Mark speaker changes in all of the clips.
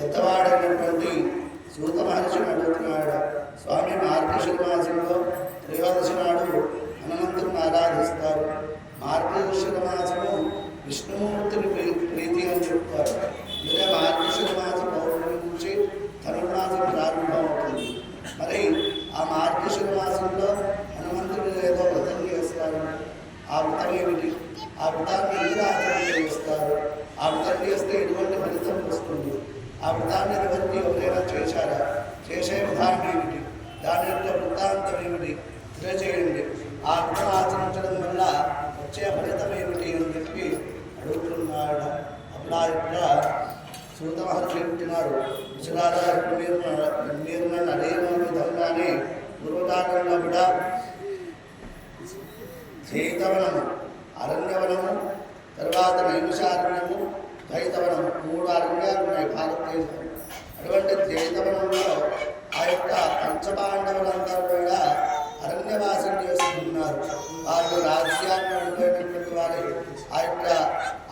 Speaker 1: పెద్దవాడైనటువంటి సూత మహర్షిని అడుగుతున్నాడు. స్వామి మార్గశిర మాసంలో త్రయోదశి నాడు హనుమంతుని ఆరాధిస్తారు. మార్గశిర మాసము విష్ణుమూర్తిని ప్రీ- ప్రీతి అని చెప్తారు. ఇదే మార్గశిర మాసం పౌర్ణమి నుంచి ధనుర్మాసం ప్రారంభం అవుతుంది మరి ఆ మార్గశిర మాసంలో హనుమంతుడు ఏదో వ్రతం చేస్తారు. ఆ వ్రతం ఏమిటి? ఆ వ్రతాన్ని ఎందుకు ఆచరణ చేస్తారు? ఆ వ్రతం చేస్తే ఎటువంటి ఫలితం వస్తుంది? ఆ వృత్తాన్ని ఎవరికి ఎవరైనా చేశారా? చేసే విధానం ఏమిటి? దాని యొక్క వృత్తాంతం ఏమిటి? తెలియజేయండి ఆ వృత్తం ఆచరించడం వల్ల వచ్చే ఫలితం ఏమిటి అని చెప్పి అడుగుతున్నాడు. అప్పుడు ఆ యొక్క సూత మహర్షి చెప్తున్నారు విశలారా మీరు మీరు నన్ను అడిగిన విధంగానే పూర్వకాలంలో కూడా జైతవనము అరణ్యవనము తర్వాత నైమిషారణ్యము ద్వైతవనము మూడు అరణ్యాలు ఉన్నాయి. భారత లేదు అటువంటి జైతవనంలో ఆ యొక్క పంచపాండవులందరూ కూడా అరణ్యవాసం చేస్తున్నారు వాళ్ళు రాజ్యాన్ని ఓడిపోయినటువంటి వారి ఆ యొక్క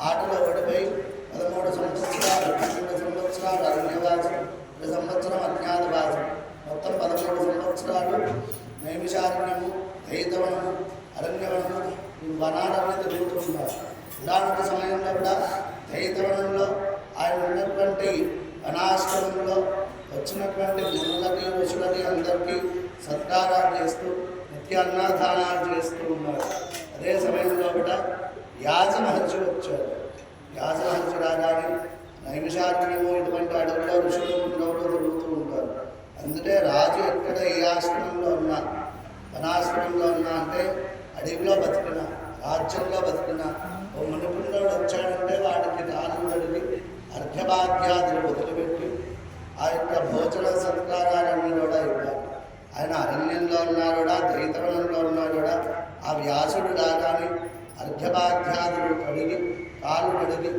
Speaker 1: ఆటలో ఓడిపోయి పదమూడు సంవత్సరాలు పన్నెండు సంవత్సరాలు అరణ్యవాసం ఒక సంవత్సరం అజ్ఞాతవాసం. మొత్తం పదమూడు సంవత్సరాలు నైమిషారణ్యము దైతవనము అరణ్యవనము వనాలన్నీ తిరుగుతున్నారు ఇలాంటి సమయంలో కూడా దైతవనంలో ఆయన ఉన్నటువంటి వనాశ్రమంలో వచ్చినటువంటి మునులకి ఋషులకి అందరికీ సత్కారాలు చేస్తూ నిత్య అన్నదానాలు చేస్తూ ఉన్నారు. అదే సమయంలో కూడా వ్యాస మహర్షి వచ్చారు. వ్యాస మహర్షి రాగానే నైమిషారణ్యము ఇటువంటి అడవుల్లో ఋషులు మునులు తిరుగుతూ ఉంటారు అందుకే రాజు ఎక్కడ ఏ ఆశ్రమంలో ఉన్నా వనాశ్రమంలో ఉన్నా అంటే అడవిలో బతికిన రాజ్యంలో బతికిన ఓ మునిపుణ్యుడు వచ్చాడంటే వాడికి దానం గడిగి అర్ఘ్యభాగ్యాదులు వదిలిపెట్టి ఆ యొక్క భోజన సత్కారాలన్నీ కూడా ఇవ్వాలి ఆయన అరణ్యంలో ఉన్నాడా దైతవనంలో ఉన్నాడా ఆ వ్యాసుడు రాగానే కడిగి కాళ్ళు కడిగి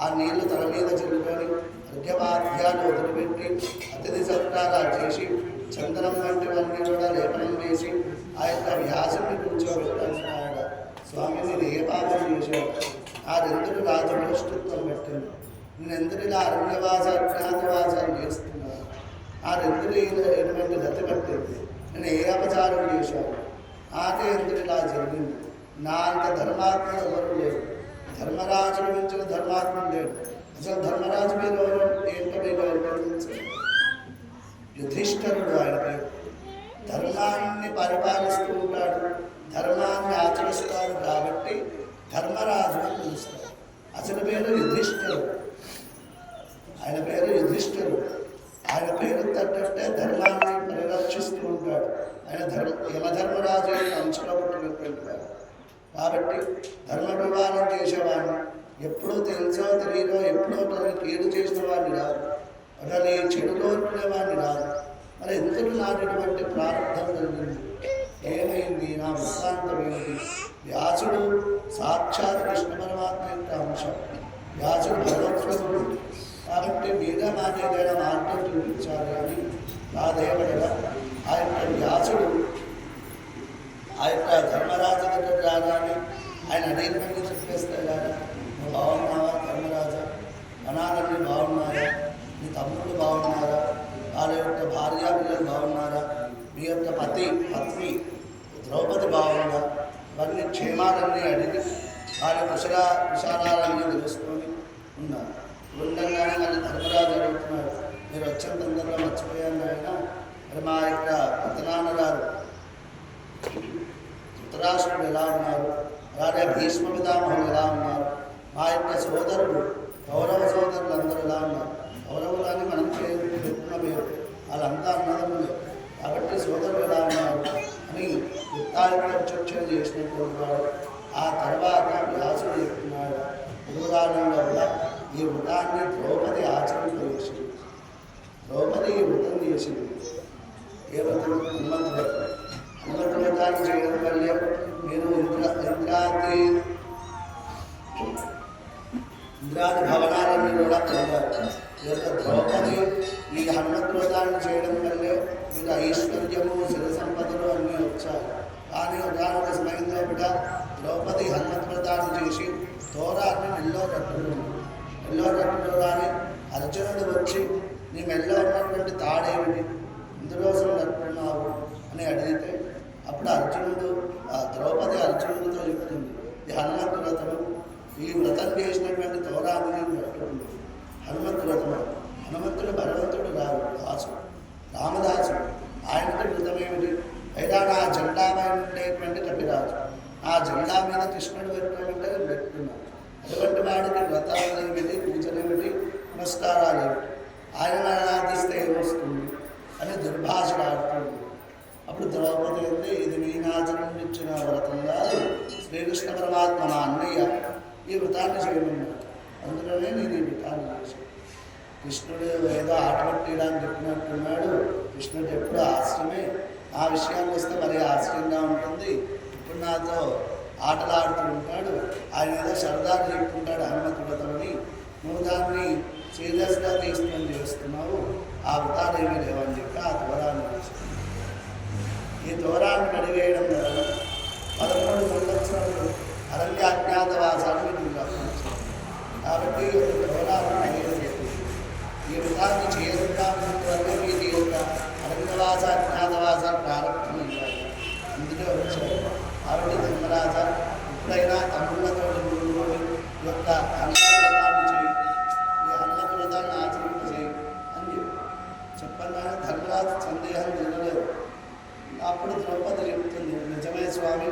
Speaker 1: ఆ నీళ్ళు తల మీద చల్లుకొని అర్ఘ్యపాధ్యాలు వదిలిపెట్టి అతిథి సత్కారాలు చేసి చందనం వంటివన్నీ కూడా లేపనం వేసి ఆ యొక్క వ్యాసుని కూర్చోబెట్టాడు స్వామి నేను ఏ పాపం చేశాడు. నాదెందుకు రెండుకు రాజభ్రష్టత్వం పెట్టింది? నేను ఎందుకు ఇలా అరణ్యవాస అజ్ఞాతవాసాలు చేస్తున్నాను ఆ రెండుకు ఎటువంటి గతి పట్టింది? నేను ఏ అపచారం చేశాను? నాకే ఎందుకు ఇలా జరిగింది? నా అంత ధర్మాత్ముడు ఎవరు లేరు. ధర్మరాజుని మించిన ధర్మాత్ముడు లేడు. అసలు ధర్మరాజు మీరు ఎవరు ఏంటో మీకు ఎవరు యుధిష్ఠరుడు ఆయన పేరు. ధర్మాన్ని పరిపాలిస్తూ ఉంటాడు. ధర్మాన్ని ఆచరిస్తాడు కాబట్టి ధర్మరాజు అని పిలుస్తాడు అసలు పేరు యుధిష్ఠరుడు. ఆయన పేరు యుధిష్ఠరుడు. ఆయన పేరు తగ్గట్టే ధర్మాన్ని పరిరక్షిస్తూ ఉంటాడు. ఆయన ధర్మ యమధర్మరాజు యొక్క అంశలో పుట్టినటువంటి వాడు. కాబట్టి ధర్మ వివాహం చేసేవాడిని. ఎప్పుడో తెలుసో తెలియదో ఎప్పుడో తనకి కీడు చేసిన వాడిని రాదు అతని చెడు కోరుకునేవాడిని వాడిని రాదు మరి ఎందుకు నాటినటువంటి ప్రారంభం జరిగింది? ఏమైంది? నా వృత్తాంతం ఏమిటి? వ్యాసుడు సాక్షాత్ కృష్ణ పరమాత్మ యొక్క అంశం. వ్యాసుడు భగవత్స్వరుడు కాబట్టి మీద నాకు మార్గం చూపించాలి అని నా దేవుడిగా ఆ యొక్క వ్యాసుడు ఆ యొక్క ధర్మరాజు దగ్గర రాగానే ఆయన నువ్వు బాగున్నావా ధర్మరాజా వనాలన్నీ బాగున్నారా నీ తమ్ముళ్ళు బాగున్నారా వాళ్ళ యొక్క భార్య పిల్లలు బాగున్నారా మీ యొక్క పతి పత్ని ద్రౌపది బాగుందా వారిని క్షేమాలన్నీ అడిగి వాళ్ళ కుశల విశాలాలన్నీ తెలుసుకొని ఉన్నారు ఉండగానే మళ్ళీ ధర్మరాజు అడుగుతున్నాడు మీరు వచ్చిన తొందరగా మర్చిపోయాను ఆయన మరి మా యొక్క పెద్దనాన్నగారు ధృతరాష్ట్రుడు ఎలా ఉన్నారు రాజా భీష్మ పితామహులు ఎలా ఉన్నారు. మా యొక్క సోదరుడు కౌరవ సోదరులు అందరూ ఎలా ఉన్నారు. కౌరవులని మనం పేరు పెట్టుకున్న పేరు వాళ్ళంతా అన్నదమ్ములే కాబట్టి సోదరులు ఎలా ఉన్నారు అని యుక్తాయుడు చర్చలు చేసినటువంటి వాడు. ఆ తర్వాత వ్యాసుడు చెప్తున్నాడు గురువురాలంలో కూడా ఈ వృతాన్ని ద్రౌపది ఆచరణ చేసింది. ద్రౌపది ఈ వృతం చేసింది. ఏ వ్రతం హనుమంతు వ్రతం వ్రతాన్ని చేయడం వల్లే నేను ఇంద్ర ఇంద్రాది ఇంద్రాది భవనాలన్నీ కూడా పొందారు యొక్క ద్రౌపది ఈ హనుమంతు వ్రతాన్ని చేయడం వల్లే మీకు ఐశ్వర్యము సిరి సంపదలు అన్నీ వచ్చాయి కానీ ఒకనొక సమయంలో కూడా ద్రౌపది హనుమంతు వ్రతాన్ని చేసి తోరాన్ని మెల్లో కట్టుకుంది మెల్లో కట్టుకోగానే అర్జునుడు వచ్చి నీ మెల్లో ఉన్నటువంటి తాడేమిటి ఇందుకోసం కట్టుకున్నావు అని అడిగితే అప్పుడు అర్జునుడు ద్రౌపది అర్జునుడు హనుమంతు వ్రతము ఈ వ్రతం చేసినటువంటి తోరాన్ని పట్టుకుంది హనుమంతు వ్రతము. హనుమంతుడు భగవంతుడు రాదు దాసు రామదాసు. ఆయనకి వ్రతమేమిటి అయినా నా జెండా పైన ఉండేటువంటి కపిరాజు. ఆ జెండా మీద కృష్ణుడు పెట్టుకుంటే పెట్టుకున్నాడు అటువంటి వాడికి వ్రతాలు ఏమిటి? పూజలు ఏమిటి? నమస్కారాలు ఏమిటి? ఆయన ఆరాధిస్తే ఏమొస్తుంది? అని దుర్భాషలు శ్రీకృష్ణ పరమాత్మ మా అన్నయ్య. ఈ వృతాన్ని చేయమన్నాడు అందులోనే నేను ఈ వృతాన్ని చేశాను కృష్ణుడు ఏదో ఆట చెప్పినట్టున్నాడు. కృష్ణుడు ఎప్పుడు ఆశ్రమే ఆ విషయానికి వస్తే మరి ఆశ్రయంగా ఉంటుంది. ఇప్పుడు నాతో ఆటలు ఆడుతూ ఉంటాడు. ఆయన ఏదో సరదాగా చెప్పుకుంటాడు హనుమతి నువ్వు దాన్ని సీరియస్గా తీసుకొని చేస్తున్నావు. ఆ వృతాలు ఏమీ లేవని చెప్పి ఆ దూరాన్ని తీసుకున్నాడు ఈ దూరాన్ని నడివేయడం ద్వారా పదమూడు సంవత్సరాలు అరణ్య అజ్ఞాతవాసాన్ని కాబట్టి ఈ యొక్క దూరాన్ని నడివేయడం చేయకుండా వల్లే యొక్క అరణ్యవాస అజ్ఞాతవాస ప్రారంభమయ్యాయి అందుకే వచ్చారు కాబట్టి ధర్మరాజ ఎప్పుడైనా తమిళతో యొక్క హనుమతులతాన్ని చేయి ఈ హనుమతులతాన్ని ఆచరింపజేయి అని చెప్పి చెప్పగానే ధర్మరాజు సందేహం జరగలేదు అప్పుడు ద్రౌపది చెప్తుంది నిజమే స్వామి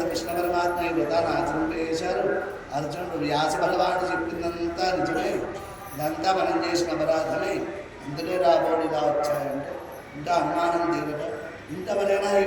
Speaker 1: నా కృష్ణ పరమాత్మ ఈ వ్రతాన్ని ఆచరింప చేశారు. అర్జునుడు వ్యాస భగవానుడు చెప్పిందంతా నిజమే. ఇదంతా మనం చేసిన అపరాధమే. అందుకే రాబోలు ఇలా వచ్చాయంటే ఇంకా అనుమానం తీరట ఇంతవరైనా ఈ